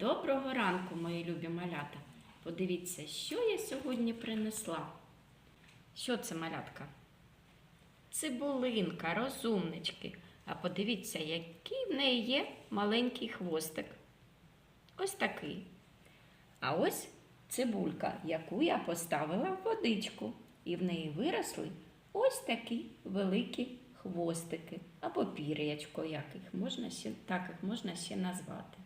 Доброго ранку, мої любі малята. Подивіться, що я сьогодні принесла. Що це малятка? Цибулинка, розумнички. А подивіться, який в неї є маленький хвостик. Ось такий. А ось цибулька, яку я поставила в водичку. І в неї виросли ось такі великі хвостики або пір'ячко, як їх можна ще, так їх можна ще назвати.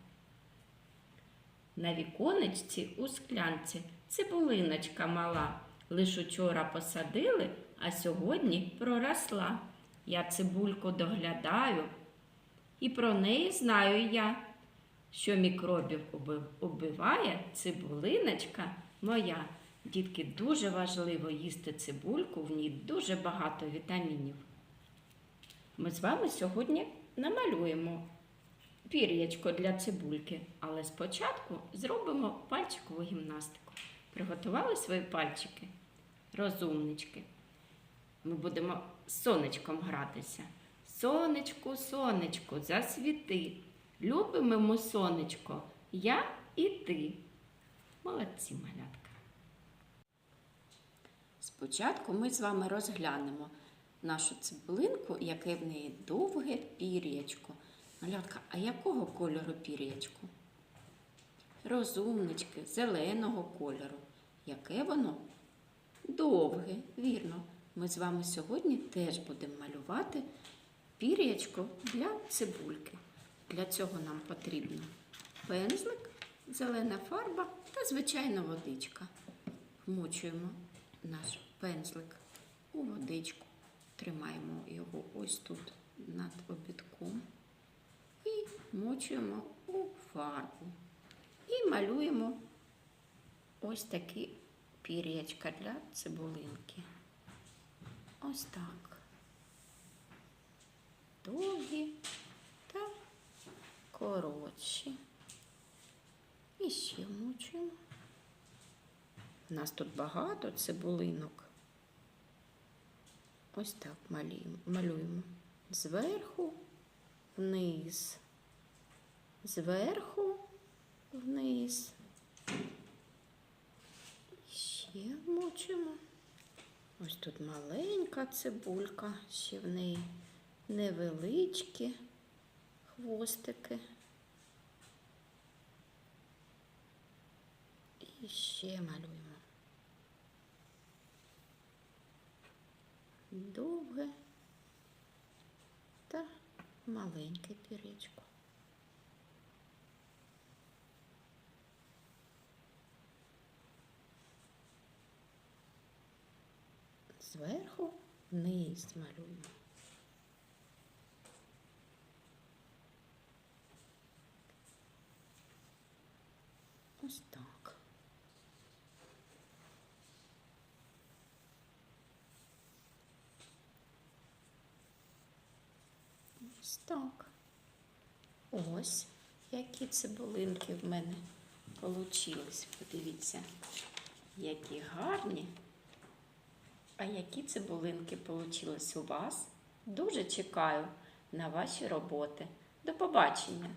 На віконечці у склянці цибулиночка мала. Лиш учора посадили, а сьогодні проросла. Я цибульку доглядаю, і про неї знаю я, що мікробів уби- убиває цибулиночка моя. Дітки, дуже важливо їсти цибульку, в ній дуже багато вітамінів. Ми з вами сьогодні намалюємо пір'ячко для цибульки, але спочатку зробимо пальчикову гімнастику. Приготували свої пальчики? Розумнички. Ми будемо з сонечком гратися. Сонечку, сонечку, засвіти. Любимо ми сонечко, я і ти. Молодці, малятка. Спочатку ми з вами розглянемо нашу цибулинку, яке в неї довге пір'ячко. Малятка, а якого кольору пір'ячко? Розумнички, зеленого кольору. Яке воно? Довге, вірно. Ми з вами сьогодні теж будемо малювати пір'ячко для цибульки. Для цього нам потрібно пензлик, зелена фарба та звичайна водичка. Вмочуємо наш пензлик у водичку, тримаємо його ось тут над обідком і мочуємо у фарбу. І малюємо ось такі пір'ячка для цибулинки. Ось так. Довгі та коротші. І ще мучуємо. У нас тут багато цибулинок. Ось так малюємо. Зверху вниз. Зверху вниз. Ще мочимо. Ось тут маленька цибулька, ще в неї невеличкі хвостики. І ще малюємо. Довге та маленьке пірічко. Зверху вниз малюємо. Ось так. Ось так. Ось які цибулинки в мене получились. Подивіться, які гарні. А які цибулинки получились у вас? Дуже чекаю на ваші роботи. До побачення!